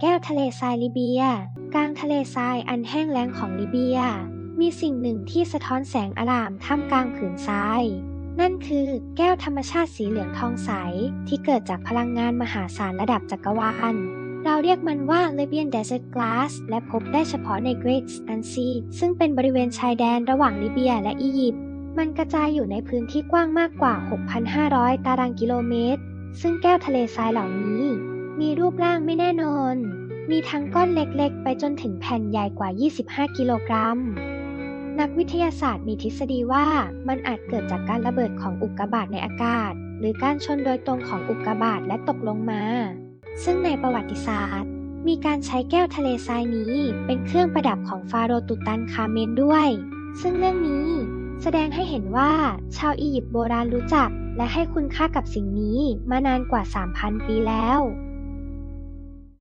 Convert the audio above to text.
แก้วทะเลทรายลิเบีย กลางทะเลทรายอันแห้งแล้งของลิเบีย มีสิ่งหนึ่งที่สะท้อนแสงอร่ามท่ามกลางผืนทราย นั่นคือแก้วธรรมชาติสีเหลืองทองใส ที่เกิดจากพลังงานมหาศาลระดับจักรวาลเราเรียกมันว่า Libyan Desert Glass และพบได้เฉพาะใน Great a n Sea ซึ่งเป็นบริเวณชายแดนระหว่างลิเบียและอียิปต์ มันกระจายอยู่ในพื้นที่กว้างมากกว่า 6,500 ตารางกิโลเมตร ซึ่งแก้วทะเลทรายเหล่านี้ มีรูปร่างไม่แน่นอน มีทั้งก้อนเล็กๆ ไปจนถึงแผ่นใหญ่กว่า 25 กิโลกรัม นักวิทยาศาสตร์มีทฤษฎีว่ามันอาจเกิดจากการระเบิดของอุกกาบาตในอากาศ หรือการชนโดยตรงของอุกกาบาตและตกลงมา ซึ่งในประวัติศาสตร์ มีการใช้แก้วทะเลทรายนี้ เป็นเครื่องประดับของฟาโรห์ตุตันคาเมนด้วย ซึ่งเรื่องนี้แสดงให้เห็นว่าชาวอียิปต์โบราณรู้จัก และให้คุณค่ากับสิ่งนี้มานานกว่า 3,000 ปีแล้ว